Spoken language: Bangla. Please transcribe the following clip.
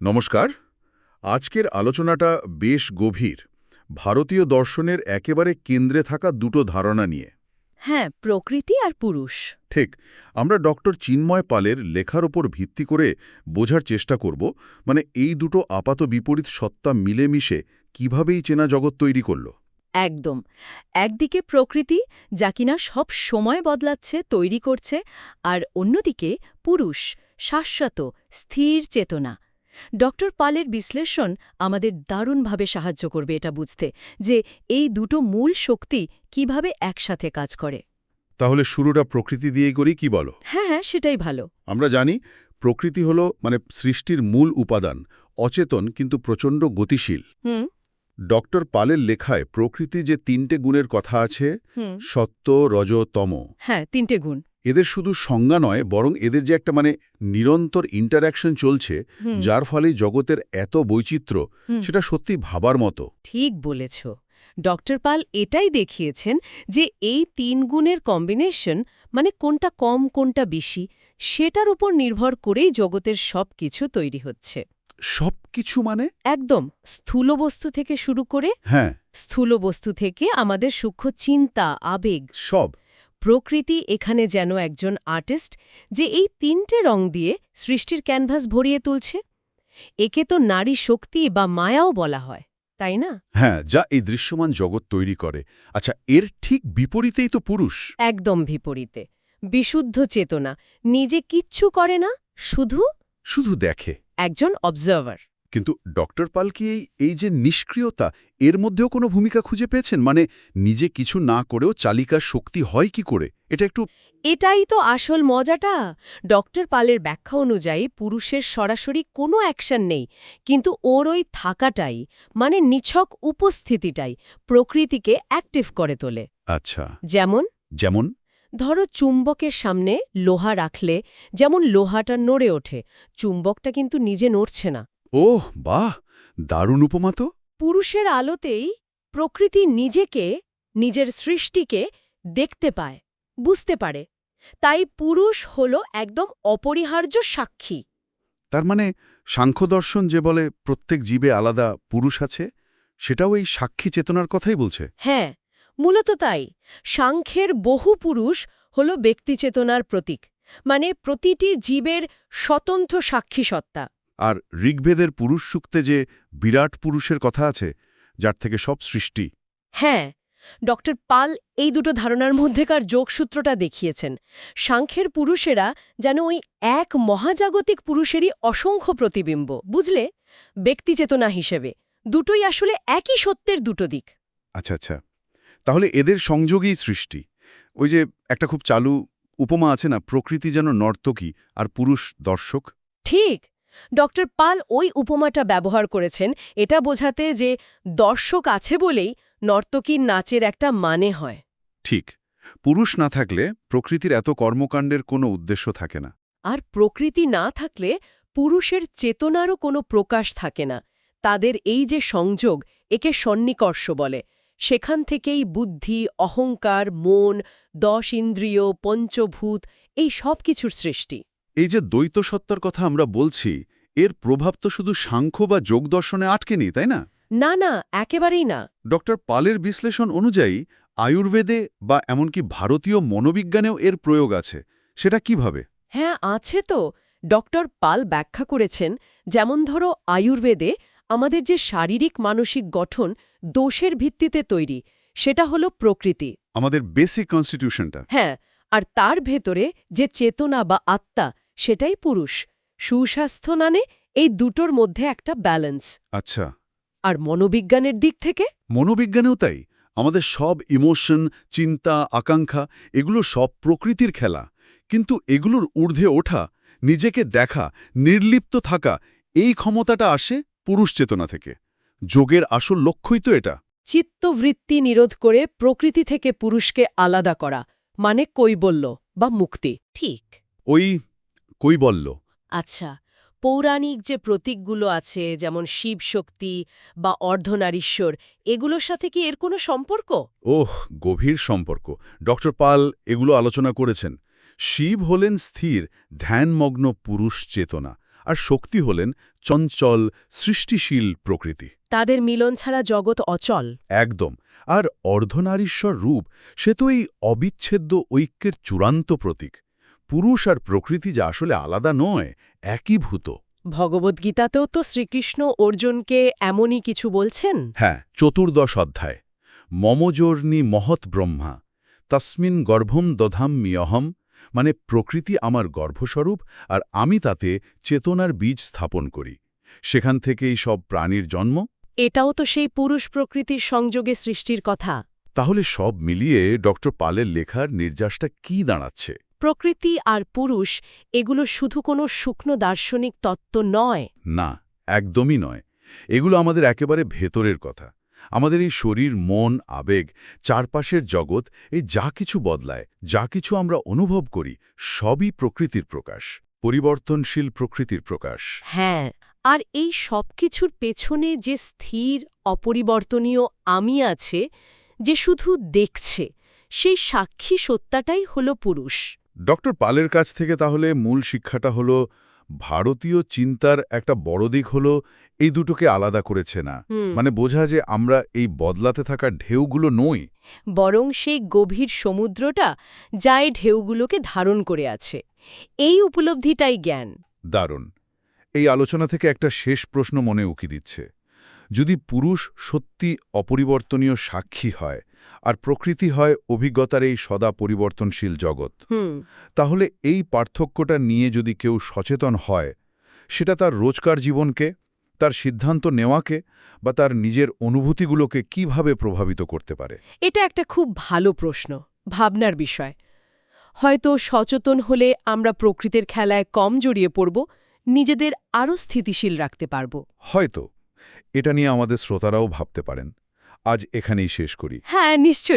নমস্কার। আজকের আলোচনাটা বেশ গভীর। ভারতীয় দর্শনের একেবারে কেন্দ্রে থাকা দুটো ধারণা নিয়ে। হ্যাঁ প্রকৃতি আর পুরুষ। ঠিক আমরা ডক্টর চিন্ময় পালের লেখার ওপর ভিত্তি করে বোঝার চেষ্টা করব মানে এই দুটো আপাত বিপরীত সত্তা মিলেমিশে কিভাবেই চেনা জগৎ তৈরি করল। একদম। একদিকে প্রকৃতি যা কিনা সব সময় বদলাচ্ছে তৈরি করছে আর অন্যদিকে পুরুষ শাশ্বত স্থির চেতনা। ডক্টর পালের বিশ্লেষণ আমাদের দারুণভাবে সাহায্য করবে এটা বুঝতে যে এই দুটো মূল শক্তি কীভাবে একসাথে কাজ করে। তাহলে শুরুটা প্রকৃতি দিয়ে করি কি বলো? হ্যাঁ হ্যাঁ সেটাই ভালো। আমরা জানি প্রকৃতি হলো মানে সৃষ্টির মূল উপাদান অচেতন কিন্তু প্রচণ্ড গতিশীল। হুম। ডক্টর পালের লেখায় প্রকৃতি যে তিনটে গুণের কথা আছে সত্য রজ তম। হ্যাঁ তিনটে গুণ। এদের শুধু সংজ্ঞা নয় বরং এদের যে একটা মানে নিরন্তর ইন্টারাকশন চলছে যার ফলে জগতের এত বৈচিত্র্য সেটা সত্যি ভাবার মতো। ঠিক বলেছ। ডক্টর পাল এটাই দেখিয়েছেন যে এই তিন গুণের কম্বিনেশন মানে কোনটা কম কোনটা বেশি সেটার উপর নির্ভর করেই জগতের সব কিছু তৈরি হচ্ছে। সব কিছু মানে? একদম। স্থূল বস্তু থেকে শুরু করে হ্যাঁ। স্থূল বস্তু থেকে আমাদের সূক্ষ্ম চিন্তা আবেগ সব। প্রকৃতি এখানে যেন একজন আর্টিস্ট যে এই তিনটে রং দিয়ে সৃষ্টির ক্যানভাস ভরিয়ে তুলছে। একে তো নারী শক্তি বা মায়াও বলা হয় তাই না? হ্যাঁ যা এই দৃশ্যমান জগৎ তৈরি করে। আচ্ছা এর ঠিক বিপরীতেই তো পুরুষ। একদম বিপরীতে। বিশুদ্ধ চেতনা। নিজে কিচ্ছু করে না শুধু শুধু দেখে। একজন অবজার্ভার কিন্তু ডক্টর পাল কি এই এই যে নিষ্ক্রিয়তা এর মধ্যেও কোনো ভূমিকা খুঁজে পেয়েছেন? মানে নিজে কিছু না করেও চালিকার শক্তি হয় কি করে? এটা একটু এটাই তো আসল মজাটা। ডক্টর পালের ব্যাখ্যা অনুযায়ী পুরুষের সরাসরি কোনো অ্যাকশন নেই কিন্তু ওর ওই থাকাটাই মানে নিছক উপস্থিতিটাই প্রকৃতিকে অ্যাক্টিভ করে তোলে। আচ্ছা। যেমন? যেমন? ধরো চুম্বকের সামনে লোহা রাখলে যেমন লোহাটা নড়ে ওঠে চুম্বকটা কিন্তু নিজে নড়ছে না। ওহ বাহ দারুণ উপমা তো। পুরুষের আলোতেই প্রকৃতি নিজেকে নিজের সৃষ্টিকে দেখতে পায় বুঝতে পারে। তাই পুরুষ হল একদম অপরিহার্য সাক্ষী। তার মানে সাংখ্যদর্শন যে বলে প্রত্যেক জীবে আলাদা পুরুষ আছে সেটাও এই সাক্ষী চেতনার কথাই বলছে। হ্যাঁ মূলত তাই। সাংখ্যের বহু পুরুষ হল ব্যক্তিচেতনার প্রতীক মানে প্রতিটি জীবের স্বতন্ত্র সাক্ষী সত্তা। আর ঋগ্বেদের পুরুষ সূক্তে যে বিরাট পুরুষের কথা আছে যার থেকে সব সৃষ্টি। হ্যাঁ ডক্টর পাল এই দুটো ধারণার মধ্যেকার যোগসূত্রটা দেখিয়েছেন। সাংখ্যের পুরুষেরা যেন ওই এক মহাজাগতিক পুরুষেরই অসংখ্য প্রতিবিম্ব বুঝলে? ব্যক্তিচেতনা হিসেবে। দুটোই আসলে একই সত্যের দুটো দিক। আচ্ছা আচ্ছা। তাহলে এদের সংযোগই সৃষ্টি। ওই যে একটা খুব চালু উপমা আছে না প্রকৃতি যেন নর্তকী আর পুরুষ দর্শক? ঠিক। ডক্টর পাল ওই উপমাটা ব্যবহার করেছেন এটা বোঝাতে যে দর্শক আছে বলেই নর্তকীর নাচের একটা মানে হয়। ঠিক পুরুষ না থাকলে প্রকৃতির এত কর্মকাণ্ডের কোনো উদ্দেশ্য থাকে না। আর প্রকৃতি না থাকলে পুরুষের চেতনারও কোনো প্রকাশ থাকে না। তাদের এই যে সংযোগ একে সন্নিকর্ষ বলে। সেখান থেকেই বুদ্ধি অহংকার মন দশ ইন্দ্রিয় পঞ্চভূত এই সব কিছুর সৃষ্টি। এই যে দ্বৈত সত্তার কথা আমরা বলছি এর প্রভাব তো শুধু সাংখ্য বা যোগ দর্শনে আটকে নেই তাই না? না না একেবারেই না। ডক্টর পালের বিশ্লেষণ অনুযায়ী আয়ুর্বেদে বা এমনকি ভারতীয় মনোবিজ্ঞানেও এর প্রয়োগ আছে। সেটা কীভাবে? হ্যাঁ আছে তো। ডক্টর পাল ব্যাখ্যা করেছেন যেমন ধরো আয়ুর্বেদে আমাদের যে শারীরিক মানসিক গঠন দোষের ভিত্তিতে তৈরি সেটা হলো প্রকৃতি। আমাদের বেসিক কনস্টিটিউশনটা হ্যাঁ আর তার ভেতরে যে চেতনা বা আত্মা সেটাই পুরুষ। সুস্বাস্থ্য নানে এই দুটোর মধ্যে একটা ব্যালেন্স আচ্ছা। আর মনোবিজ্ঞানের দিক থেকে? মনোবিজ্ঞানেও তাই। আমাদের সব ইমোশন চিন্তা আকাঙ্ক্ষা এগুলো সব প্রকৃতির খেলা। কিন্তু এগুলোর ঊর্ধ্বে ওঠা নিজেকে দেখা নির্লিপ্ত থাকা এই ক্ষমতাটা আসে পুরুষ চেতনা থেকে। যোগের আসল লক্ষ্যই তো এটা। চিত্তবৃত্তি নিরোধ করে প্রকৃতি থেকে পুরুষকে আলাদা করা মানে কৈবল্য বা মুক্তি। ঠিক। ওই কই বলল? আচ্ছা পৌরাণিক যে প্রতীকগুলো আছে যেমন শিব শক্তি বা অর্ধনারীশ্বর এগুলোর সাথে কি এর কোনো সম্পর্ক? ওহ গভীর সম্পর্ক। ডক্টর পাল এগুলো আলোচনা করেছেন। শিব হলেন স্থির ধ্যানমগ্ন পুরুষ চেতনা আর শক্তি হলেন চঞ্চল সৃষ্টিশীল প্রকৃতি। তাদের মিলন ছাড়া জগৎ অচল। একদম। আর অর্ধনারীশ্বর রূপ সে তো এই অবিচ্ছেদ্য ঐক্যের চূড়ান্ত প্রতীক। পুরুষ আর প্রকৃতি যা আসলে আলাদা নয় একীভূত ভগবদ্গীতাতেও তো শ্রীকৃষ্ণ অর্জুনকে এমনই কিছু বলছেন? হ্যাঁ চতুর্দশ অধ্যায়। মমজোর্নি মহৎ ব্রহ্মা তস্মিন গর্ভম দধাম দধাম্যহম মানে প্রকৃতি আমার গর্ভস্বরূপ আর আমি তাতে চেতনার বীজ স্থাপন করি। সেখান থেকেই সব প্রাণীর জন্ম। এটাও তো সেই পুরুষ প্রকৃতির সংযোগে সৃষ্টির কথা। তাহলে সব মিলিয়ে ডক্টর পালের লেখার নির্যাসটা কি দাঁড়াচ্ছে? প্রকৃতি আর পুরুষ এগুলো শুধু কোনো শুকনো দার্শনিক তত্ত্ব নয়। না একদমই নয়। এগুলো আমাদের একেবারে ভেতরের কথা। আমাদের এই শরীর মন আবেগ চারপাশের জগৎ এই যা কিছু বদলায় যা কিছু আমরা অনুভব করি সবই প্রকৃতির প্রকাশ পরিবর্তনশীল প্রকৃতির প্রকাশ। হ্যাঁ আর এই সব কিছুর পেছনে যে স্থির অপরিবর্তনীয় আমি আছে যে শুধু দেখছে সেই সাক্ষী সত্তাটাই হল পুরুষ। ডক্টর পালের কাছ থেকে তাহলে মূল শিক্ষাটা হলো ভারতীয় চিন্তার একটা বড় দিক হলো এই দুটোকে আলাদা করেছে না। মানে বোঝা যে আমরা এই বদলাতে থাকা ঢেউগুলো নই। বরং সেই গভীর সমুদ্রটা যা এই ঢেউগুলোকে ধারণ করে আছে। এই উপলব্ধিটাই জ্ঞান। দারুণ। এই আলোচনা থেকে একটা শেষ প্রশ্ন মনে উকি দিচ্ছে। যদি পুরুষ সত্যি অপরিবর্তনীয় সাক্ষী হয় আর প্রকৃতি হয় অভিজ্ঞতার এই সদা পরিবর্তনশীল জগৎ। তাহলে এই পার্থক্যটা নিয়ে যদি কেউ সচেতন হয় সেটা তার রোজকার জীবনকে তার সিদ্ধান্ত নেওয়াকে বা তার নিজের অনুভূতিগুলোকে কীভাবে প্রভাবিত করতে পারে? এটা একটা খুব ভালো প্রশ্ন ভাবনার বিষয়। হয়তো সচেতন হলে আমরা প্রকৃতির খেলায় কম জড়িয়ে পড়ব নিজেদের আরও স্থিতিশীল রাখতে পারব। হয়তো। এটা নিয়ে আমাদের শ্রোতারাও ভাবতে পারেন। আজ এখানেই শেষ করি। হ্যাঁ নিশ্চয়ই।